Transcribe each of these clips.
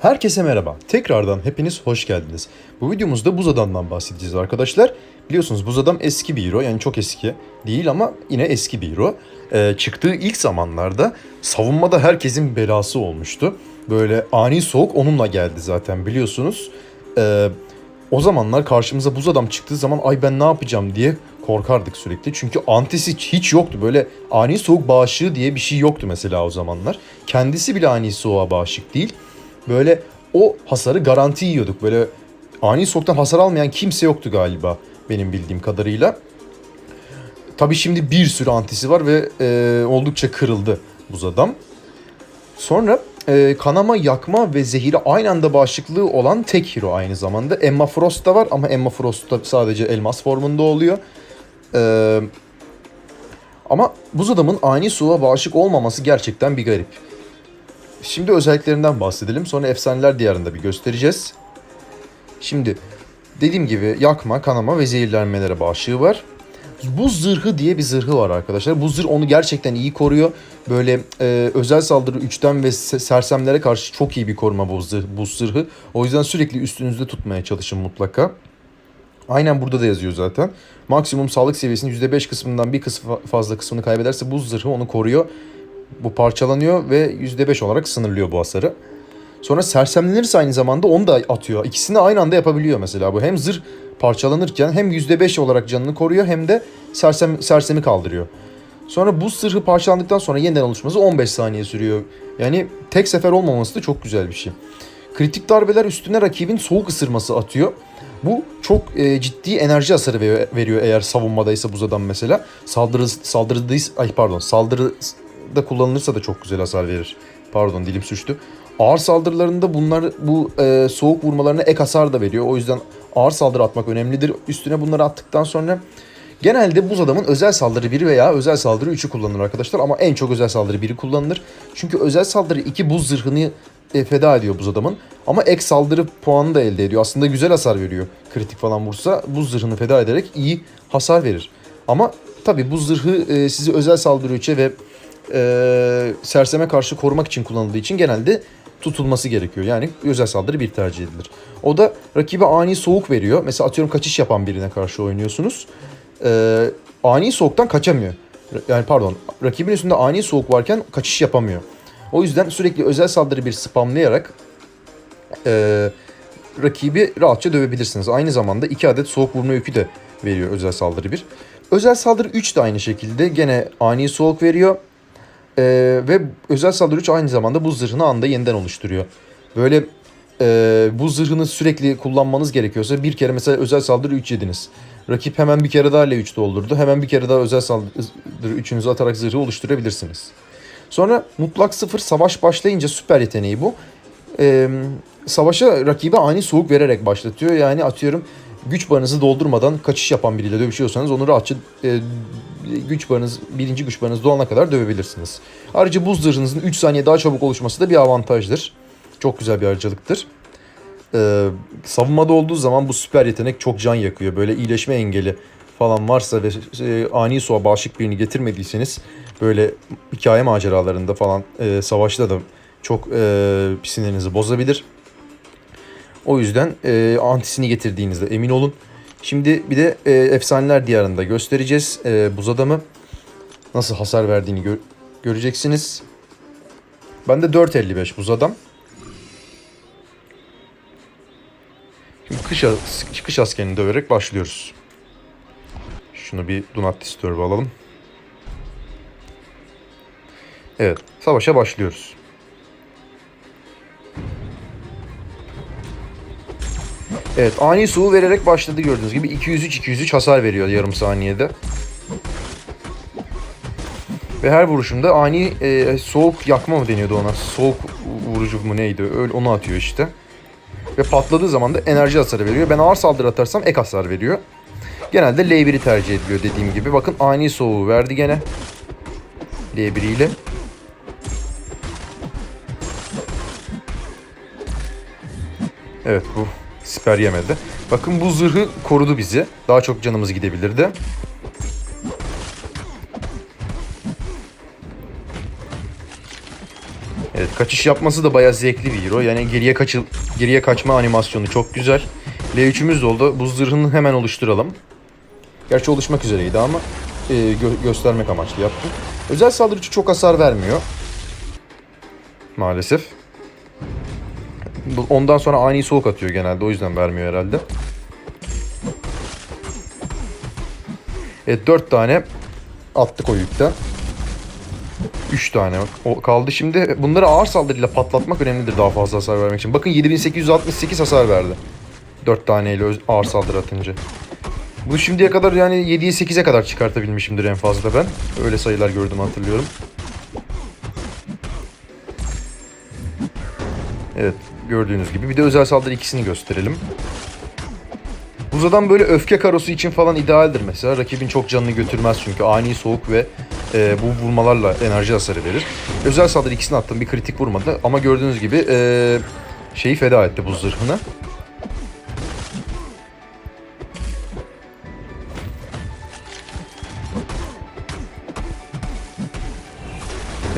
Herkese merhaba. Tekrardan hepiniz hoş geldiniz. Bu videomuzda buz adamdan bahsedeceğiz arkadaşlar. Biliyorsunuz buz adam eski bir hero yani çok eski değil ama yine eski bir hero. Ee, çıktığı ilk zamanlarda savunmada herkesin belası olmuştu. Böyle ani soğuk onunla geldi zaten biliyorsunuz. Ee, o zamanlar karşımıza buz adam çıktığı zaman ay ben ne yapacağım diye korkardık sürekli. Çünkü antisi hiç yoktu. Böyle ani soğuk bağışığı diye bir şey yoktu mesela o zamanlar. Kendisi bile ani soğuğa bağışık değil. Böyle o hasarı garanti yiyorduk. Böyle ani soğuktan hasar almayan kimse yoktu galiba benim bildiğim kadarıyla. Tabii şimdi bir sürü antisi var ve e, oldukça kırıldı buz adam. Sonra e, kanama, yakma ve zehire aynı anda bağışıklığı olan tek hero aynı zamanda. Emma Frost da var ama Emma Frost da sadece elmas formunda oluyor. E, ama buz adamın ani soğuğa bağışık olmaması gerçekten bir garip. Şimdi özelliklerinden bahsedelim. Sonra efsaneler diyarında bir göstereceğiz. Şimdi dediğim gibi yakma, kanama ve zehirlenmelere bağışığı var. Buz zırhı diye bir zırhı var arkadaşlar. Bu zırh onu gerçekten iyi koruyor. Böyle e, özel saldırı 3'ten ve se- sersemlere karşı çok iyi bir koruma bu zırh, buz zırhı. O yüzden sürekli üstünüzde tutmaya çalışın mutlaka. Aynen burada da yazıyor zaten. Maksimum sağlık seviyesinin %5 kısmından bir kısmı fazla kısmını kaybederse buz zırhı onu koruyor. Bu parçalanıyor ve %5 olarak sınırlıyor bu hasarı. Sonra sersemlenirse aynı zamanda onu da atıyor. İkisini aynı anda yapabiliyor mesela bu. Hem zırh parçalanırken hem %5 olarak canını koruyor hem de sersem, sersemi kaldırıyor. Sonra buz zırhı parçalandıktan sonra yeniden oluşması 15 saniye sürüyor. Yani tek sefer olmaması da çok güzel bir şey. Kritik darbeler üstüne rakibin soğuk ısırması atıyor. Bu çok e, ciddi enerji hasarı veriyor, eğer savunmadaysa buz adam mesela. Saldırı saldırıdaysa ay pardon saldırıda kullanılırsa da çok güzel hasar verir. Pardon dilim suçtu. Ağır saldırılarında bunlar bu e, soğuk vurmalarına ek hasar da veriyor. O yüzden ağır saldırı atmak önemlidir. Üstüne bunları attıktan sonra genelde buz adamın özel saldırı 1 veya özel saldırı 3'ü kullanılır arkadaşlar. Ama en çok özel saldırı 1'i kullanılır. Çünkü özel saldırı 2 buz zırhını e, feda ediyor buz adamın. Ama ek saldırı puanı da elde ediyor. Aslında güzel hasar veriyor. Kritik falan vursa buz zırhını feda ederek iyi hasar verir. Ama tabi buz zırhı e, sizi özel saldırı 3'e ve e, serseme karşı korumak için kullanıldığı için genelde tutulması gerekiyor. Yani özel saldırı bir tercih edilir. O da rakibe ani soğuk veriyor. Mesela atıyorum kaçış yapan birine karşı oynuyorsunuz. E, ani soğuktan kaçamıyor. Yani pardon rakibin üstünde ani soğuk varken kaçış yapamıyor. O yüzden sürekli özel saldırı bir spamlayarak e, rakibi rahatça dövebilirsiniz. Aynı zamanda 2 adet soğuk vurma yükü de veriyor özel saldırı 1. Özel saldırı 3 de aynı şekilde gene ani soğuk veriyor. E, ve özel saldırı 3 aynı zamanda buz zırhını anda yeniden oluşturuyor. Böyle e, bu zırhını sürekli kullanmanız gerekiyorsa bir kere mesela özel saldırı 3 yediniz. Rakip hemen bir kere daha L3 doldurdu. Hemen bir kere daha özel saldırı 3'ünüzü atarak zırhı oluşturabilirsiniz. Sonra mutlak sıfır savaş başlayınca süper yeteneği bu. Ee, savaşa rakibe ani soğuk vererek başlatıyor. Yani atıyorum güç barınızı doldurmadan kaçış yapan biriyle dövüşüyorsanız onu rahatça e, güç barınız, birinci güç barınız dolana kadar dövebilirsiniz. Ayrıca buz zırhınızın 3 saniye daha çabuk oluşması da bir avantajdır. Çok güzel bir ayrıcalıktır. Ee, savunmada olduğu zaman bu süper yetenek çok can yakıyor. Böyle iyileşme engeli falan varsa ve e, ani soğa bağışık birini getirmediyseniz böyle hikaye maceralarında falan e, savaşta da çok e, sinirinizi bozabilir. O yüzden e, antisini getirdiğinizde emin olun. Şimdi bir de e, efsaneler diyarında göstereceğiz e, buz adamı nasıl hasar verdiğini gö- göreceksiniz. Bende 4.55 buz adam. Şimdi kış, kış askerini döverek başlıyoruz. Şunu bir do not alalım. Evet, savaşa başlıyoruz. Evet, ani suğu vererek başladı gördüğünüz gibi. 203-203 hasar veriyor yarım saniyede. Ve her vuruşunda ani e, soğuk yakma mı deniyordu ona? Soğuk vurucu mu neydi? Öyle onu atıyor işte. Ve patladığı zaman da enerji hasarı veriyor. Ben ağır saldırı atarsam ek hasar veriyor. Genelde L1'i tercih ediliyor dediğim gibi. Bakın ani soğuğu verdi gene. L1 ile. Evet bu siper yemedi. Bakın bu zırhı korudu bizi. Daha çok canımız gidebilirdi. Evet Kaçış yapması da bayağı zevkli bir hero. Yani geriye kaçıl geriye kaçma animasyonu çok güzel. L3'ümüz de oldu. Bu zırhını hemen oluşturalım. Gerçi oluşmak üzereydi ama e, gö- göstermek amaçlı yaptım. Özel saldırıcı çok hasar vermiyor. Maalesef. Ondan sonra ani soğuk atıyor genelde. O yüzden vermiyor herhalde. Evet 4 tane attık o yükten. 3 tane o kaldı. Şimdi bunları ağır saldırıyla patlatmak önemlidir daha fazla hasar vermek için. Bakın 7868 hasar verdi. 4 taneyle ağır saldırı atınca. Bu şimdiye kadar yani 7'ye 8'e kadar çıkartabilmişimdir en fazla ben. Öyle sayılar gördüm hatırlıyorum. Evet gördüğünüz gibi. Bir de özel saldırı ikisini gösterelim. Buz adam böyle öfke karosu için falan idealdir mesela. Rakibin çok canını götürmez çünkü ani soğuk ve e, bu vurmalarla enerji hasarı verir. Özel saldırı ikisini attım bir kritik vurmadı ama gördüğünüz gibi e, şeyi feda etti buz zırhını.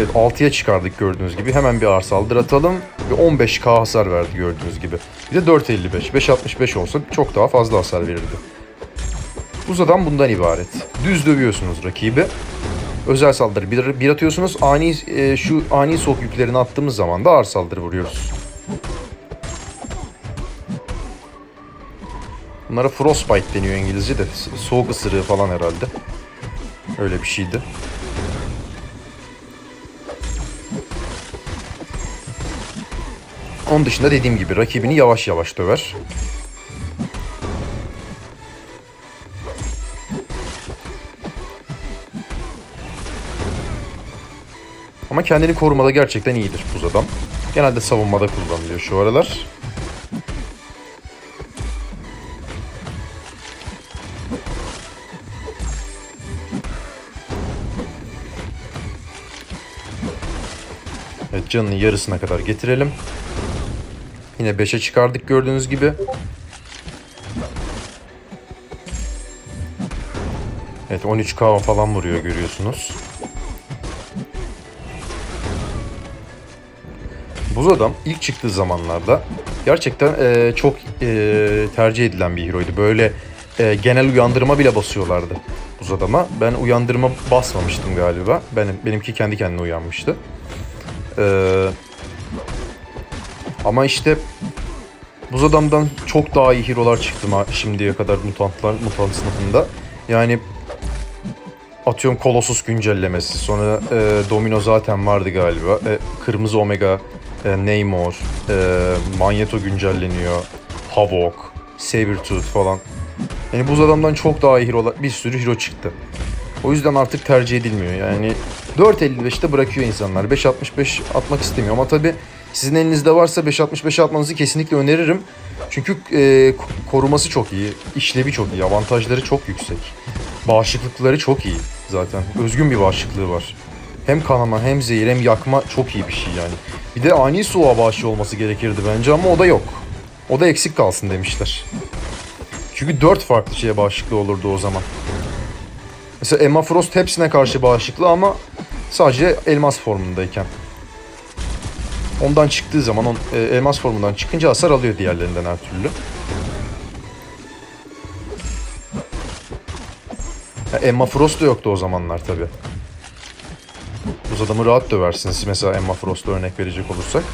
Evet 6'ya çıkardık gördüğünüz gibi. Hemen bir ağır saldırı atalım. Ve 15k hasar verdi gördüğünüz gibi. Bir de 4.55. 5.65 olsa çok daha fazla hasar verirdi. Buz adam bundan ibaret. Düz dövüyorsunuz rakibi. Özel saldırı bir, bir atıyorsunuz. Ani e, şu ani soğuk yüklerini attığımız zaman da ağır saldırı vuruyoruz. Bunlara frostbite deniyor İngilizce'de. Soğuk ısırığı falan herhalde. Öyle bir şeydi. Onun dışında dediğim gibi rakibini yavaş yavaş döver. Ama kendini korumada gerçekten iyidir buz adam. Genelde savunmada kullanılıyor şu aralar. Evet canının yarısına kadar getirelim. Yine 5'e çıkardık gördüğünüz gibi. Evet 13k falan vuruyor görüyorsunuz. Buz Adam ilk çıktığı zamanlarda gerçekten eee, çok eee, tercih edilen bir heroydu. Böyle eee, genel uyandırma bile basıyorlardı Buz Adam'a. Ben uyandırma basmamıştım galiba. Benim, benimki kendi kendine uyanmıştı. Eee ama işte Buz Adam'dan çok daha iyi hero'lar çıktı şimdiye kadar mutantlar, mutant sınıfında. Yani atıyorum Colossus güncellemesi, sonra e, Domino zaten vardı galiba. E, Kırmızı Omega, e, Namor, e, Magneto güncelleniyor, Havok, Sabretooth falan. Yani Buz Adam'dan çok daha iyi hero'lar, bir sürü hero çıktı. O yüzden artık tercih edilmiyor. Yani 4.55'te bırakıyor insanlar. 5.65 atmak istemiyor ama tabii sizin elinizde varsa 5.65 atmanızı kesinlikle öneririm. Çünkü e, ko- koruması çok iyi, işlevi çok iyi, avantajları çok yüksek. Bağışıklıkları çok iyi zaten. Özgün bir bağışıklığı var. Hem kanama hem zehir hem yakma çok iyi bir şey yani. Bir de ani soğuğa bağışı olması gerekirdi bence ama o da yok. O da eksik kalsın demişler. Çünkü 4 farklı şeye bağışıklığı olurdu o zaman. Mesela Emma Frost hepsine karşı bağışıklı ama sadece elmas formundayken. Ondan çıktığı zaman, on, e, elmas formundan çıkınca hasar alıyor diğerlerinden her türlü. Ha, Emma Frost da yoktu o zamanlar tabi. Buz adamı rahat döversiniz mesela Emma Frost'a örnek verecek olursak.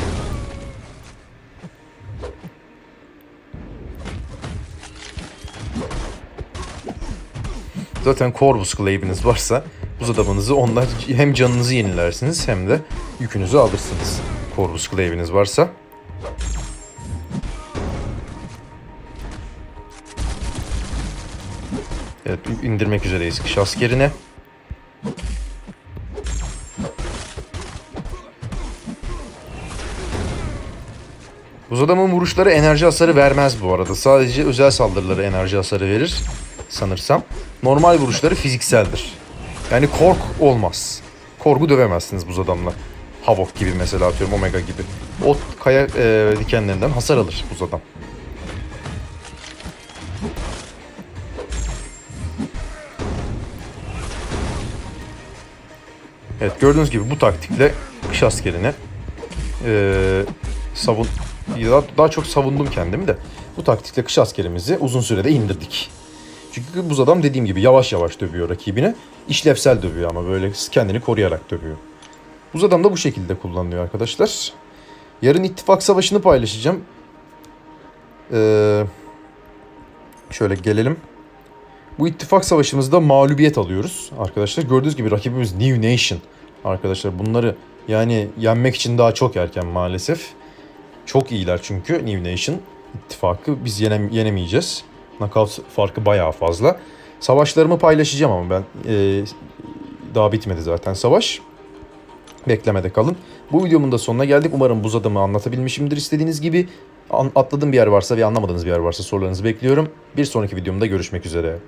Zaten Corvus Glaive'iniz varsa buz adamınızı onlar hem canınızı yenilersiniz hem de yükünüzü alırsınız. Corvus Glaive'iniz varsa. Evet indirmek üzereyiz kış askerine. Buz adamın vuruşları enerji hasarı vermez bu arada. Sadece özel saldırıları enerji hasarı verir sanırsam. Normal vuruşları fizikseldir. Yani kork olmaz. Korku dövemezsiniz buz adamla. Havok gibi mesela atıyorum Omega gibi. O kaya e, dikenlerinden hasar alır buz adam. Evet gördüğünüz gibi bu taktikle kış askerine Ee, savun daha, daha çok savundum kendimi de. Bu taktikle kış askerimizi uzun sürede indirdik. Çünkü buz adam dediğim gibi yavaş yavaş dövüyor rakibine. İşlevsel dövüyor ama böyle kendini koruyarak dövüyor. Buz adam da bu şekilde kullanılıyor arkadaşlar. Yarın ittifak savaşını paylaşacağım. Ee, şöyle gelelim. Bu ittifak savaşımızda mağlubiyet alıyoruz arkadaşlar. Gördüğünüz gibi rakibimiz New Nation. Arkadaşlar bunları yani yenmek için daha çok erken maalesef. Çok iyiler çünkü New Nation ittifakı biz yenem yenemeyeceğiz. Knockout farkı bayağı fazla. Savaşlarımı paylaşacağım ama ben e, daha bitmedi zaten savaş. Beklemede kalın. Bu videomun da sonuna geldik. Umarım buz adamı anlatabilmişimdir istediğiniz gibi. Atladığım bir yer varsa ve anlamadığınız bir yer varsa sorularınızı bekliyorum. Bir sonraki videomda görüşmek üzere.